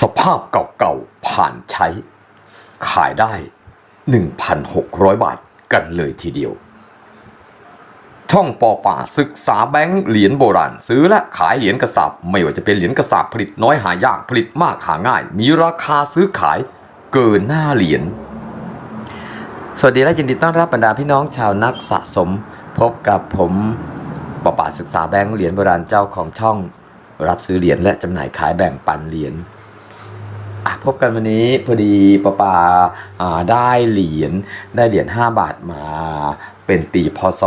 สภาพเก่าๆผ่านใช้ ขายได้ 1,600 บาทกันเลยทีเดียวท่องปอป่าศึกษาแบงค์เหรียญโบราณซื้อและขายเหรียญกระสาบไม่ว่าจะเป็นเหรียญกระสาบผลิตน้อยหายากผลิตมากหาง่าย มีราคาซื้อขายเกินหน้าเหรียญสวัสดีและยินดีต้อนรับบรรดาพี่น้องชาวนักสะสม พบกับผมปอป่าศึกษาแบงค์เหรียญโบราณเจ้าของช่อง รับซื้อเหรียญและจำหน่ายขายแบ่งปันเหรียญ พบกันวันนี้พอดีปะปาาได้เหรียญได้เหรียญ5บาทมาเป็นปีพศ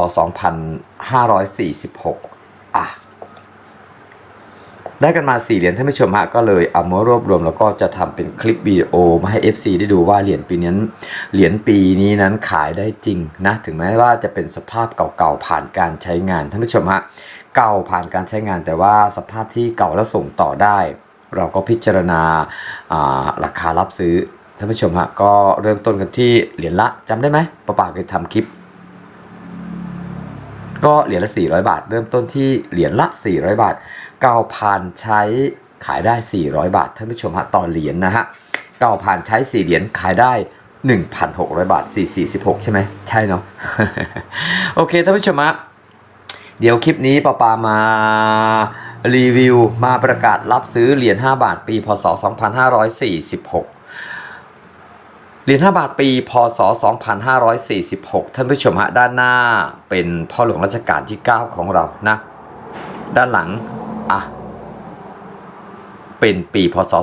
2546อะได้กันมา4เหรียญท่านผู้ชมฮะก็เลยเอามารวบรวมแล้วก็จะทำเป็นคลิปวิดีโอมาให้ FC ได้ดูว่าเหรียญปีนี้เหรียญปีนี้นั้นขายได้จริงนะถึงแม้ว่าจะเป็นสภาพเก่าๆผ่านการใช้งานท่านผู้ชมฮะเก่าผ่านการใช้งานแต่ว่าสภาพที่เก่าแล้วส่งต่อได้ เราก็พิจารณาราคารับซื้อท่านผู้ชมฮะก็เริ่มต้นกันที่เหรียญละจำได้ไหมป้าป่าเคยทำคลิป ก็เหรียญละ 400 บาท เริ่มต้นที่เหรียญละ 400 บาทเก้าพันใช้ขายได้ 400 บาทท่านผู้ชมฮะต่อเหรียญนะฮะเก้าพันใช้ 4 เหรียญขายได้1,600 บาท 446 ใช่ไหม ใช่เนาะ โอเค ท่านผู้ชมฮะเดี๋ยวคลิปนี้ปาปามา รีวิวมาประกาศรับซื้อเหรียญ5บาทปีพศ 2546 เหรียญ5บาทปีพศ 2546 ท่านผู้ชมฮะด้านหน้าเป็นพ่อหลวงรัชกาลที่ 9 ของเรานะ ด้านหลังอะเป็นปีพศ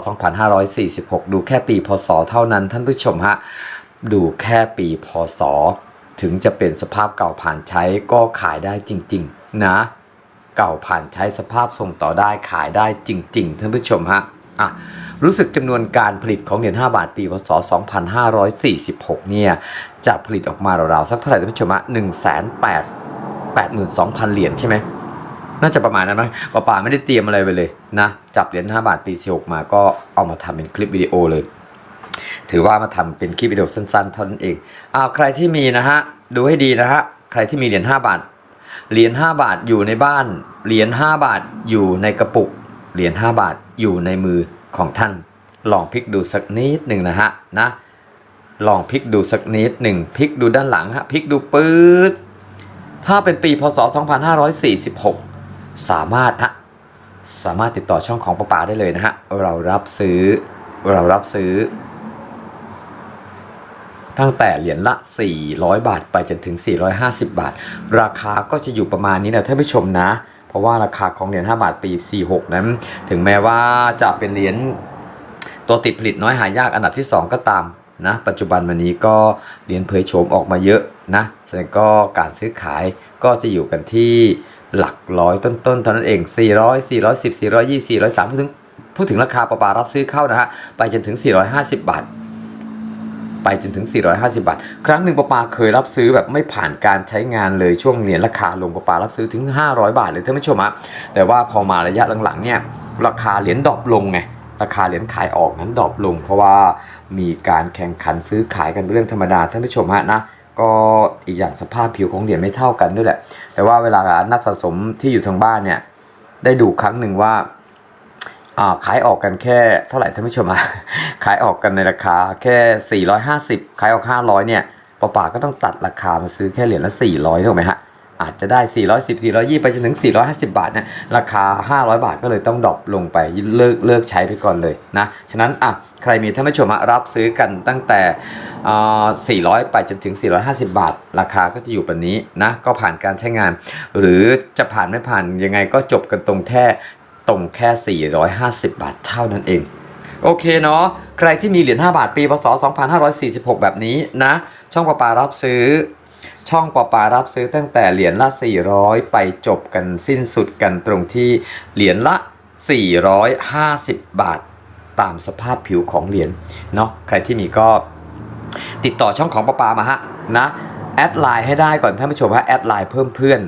2546 ดูแค่ปีพศ เท่านั้นท่านผู้ชมฮะ ดูแค่ปีพศ ถึงจะเป็นสภาพเก่าผ่านใช้ก็ขายได้จริง ๆ นะ เก่าผ่านใช้สภาพส่งต่อได้ขายได้จริงๆท่านผู้ชมฮะอะรู้สึกจำนวนการผลิตของเหรียญ5บาทปีพศ 2546 เนี่ย จะผลิตออกมาราวๆสักเท่าไหร่ท่านผู้ชมฮะ1 8 8 2 0 0 0 เหรียญใช่ไหมน่าจะประมาณนั้นไหมป้าป่าไม่ได้เตรียมอะไรไปเลยนะ จับเหรียญ5บาทปี46มาก็เอามาทำเป็นคลิปวิดีโอเลย ถือว่ามาทำเป็นคลิปวิดีโอสั้นๆเท่านั้นเองอ้าวใครที่มีนะฮะ ดูให้ดีนะฮะ ใครที่มีเหรียญ5บาท เหรียญ5บาทอยู่ในบ้าน เหรียญ5บาทอยู่ในกระปุก เหรียญ5บาทอยู่ในมือของท่าน ลองพลิกดูสักนิดหนึ่งนะฮะนะ ลองพลิกดูสักนิดหนึ่งพลิกดูด้านหลังฮะพลิกดูปื๊ดถ้าเป็นปีพศ 2546 สามารถฮะสามารถติดต่อช่องของป้าป๋าได้เลยนะฮะ เรารับซื้อ เรารับซื้อ ตั้งแต่เหรียญละ 400 บาท ไปจนถึง 450 บาท ราคาก็จะอยู่ประมาณนี้นะท่านผู้ชมนะ เพราะว่าราคาของเหรียญ5บาทปี 46 นั้น ถึงแม้ว่าจะเป็นเหรียญตัวติดผลิตน้อยหายากอันดับที่ 2 ก็ตามนะปัจจุบันวันนี้ก็เหรียญเผยโฉมออกมาเยอะนะฉะนั้นก็การซื้อขายก็จะอยู่กันที่หลักร้อยต้นๆเท่านั้นเอง 400 410 420 430พูดถึงพูดถึงราคาประปารับซื้อเข้านะฮะไปจนถึง 450 บาท ไปจนถึง 450 บาท ครั้งหนึ่งปปาเคยรับซื้อแบบไม่ผ่านการใช้งานเลยช่วงเหรียญราคาลงปปารับซื้อถึง 500 บาทเลยท่านผู้ชมฮะแต่ว่าพอมาระยะหลังๆเนี่ยราคาเหรียญดรอปลงไงราคาเหรียญขายออกนั้นดรอปลง เพราะว่ามีการแข่งขันซื้อขายกันเป็นเรื่องธรรมดาท่านผู้ชมฮะนะก็อีกอย่างสภาพผิวของเหรียญไม่เท่ากันด้วยแหละ แต่ว่าเวลานักสะสมที่อยู่ทางบ้านเนี่ยได้ดูครั้งหนึ่งว่า ขายออกกันแค่เท่าไหร่ท่านผู้ชมอะขายออกกันในราคาแค่ 450 ขายออก 500 เนี่ยป้าป่าก็ต้องตัดราคามาซื้อแค่เหรียญละ 400ถูกไหมฮะ อาจจะได้ 410 420 ไปจนถึง 450 บาทเนี่ยราคา 500 บาทก็เลยต้องดรอปลงไปเลิกเลิกใช้ไปก่อนเลยนะ ฉะนั้นอะใครมีท่านผู้ชมะรับซื้อกันตั้งแต่ 400 ไปจนถึง 450 บาท ราคาก็จะอยู่แบบนี้นะ ก็ผ่านการใช้งาน หรือจะผ่านไม่ผ่านยังไงก็จบกันตรงแค่ ตรงแค่ 450 บาทเท่านั้นเอง โอเคเนาะใครที่มีเหรียญ5บาทปีพศ 2546 แบบนี้นะ ช่องปลาปารับซื้อ ช่องปลาปารับซื้อตั้งแต่เหรียญละ 400 ไปจบกันสิ้นสุดกันตรงที่เหรียญละ 450 บาทตามสภาพผิวของเหรียญเนาะใครที่มีก็ติดต่อช่องของปลาปามาฮะนะแอดไลน์ให้ได้ก่อนท่านผู้ชมฮะแอดไลน์เพิ่มเพื่อน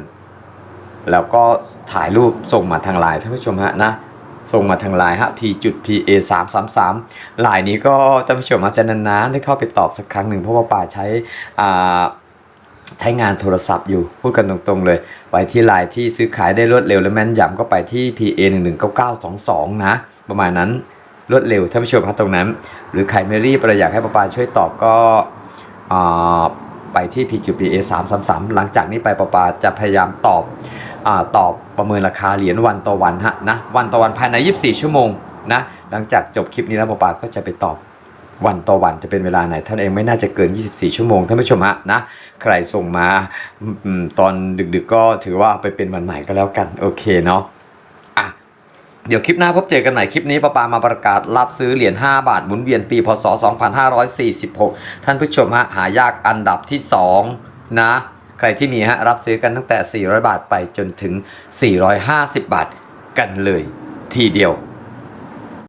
แล้วก็ถ่ายรูปส่งมาทางไลน์ท่านผู้ชมฮะนะส่งมาทางไลน์ฮะ p จุด p a 3 3 3ไลน์นี้ก็ท่านผู้ชมอาจจะนานๆได้เข้าไปตอบสักครั้งหนึ่งเพราะว่าป่าใช้อ่าใช้งานโทรศัพท์อยู่พูดกันตรงๆเลย ไปที่ไลน์ที่ซื้อขายได้รวดเร็วและแม่นยำก็ไปที่ pa 1 1 9 9 2 2 นะ ประมาณนั้นรวดเร็วท่านผู้ชมครับตรงนั้น หรือใครไม่รีบเราอยากให้ป้าปาช่วยตอบก็อ่าไปที่ P2PA 333หลังจากนี้ไปป้าปาจะพยายามตอบ ตอบประเมินราคาเหรียญวันต่อวันฮะนะวันต่อวันภายใน 24 ชั่วโมงนะหลังจากจบคลิปนี้แล้วป้าปาก็จะไปตอบวันต่อวันจะเป็นเวลาไหนท่านเองไม่น่าจะเกิน 24 ชั่วโมงท่านผู้ชมฮะนะใครส่งมาตอนดึกๆก็ถือว่าไปเป็นวันใหม่ก็แล้วกันโอเคเนาะอะเดี๋ยวคลิปหน้าพบเจอกันใหม่คลิปนี้ป้าปามาประกาศรับซื้อเหรียญ 5 บาทหมุนเวียนปีพศ 2546 ท่านผู้ชมฮะหายากอันดับที่ 2 นะ ใครที่มีฮะรับซื้อกันตั้งแต่ 400 บาทไปจนถึง 450 บาทกันเลยทีเดียว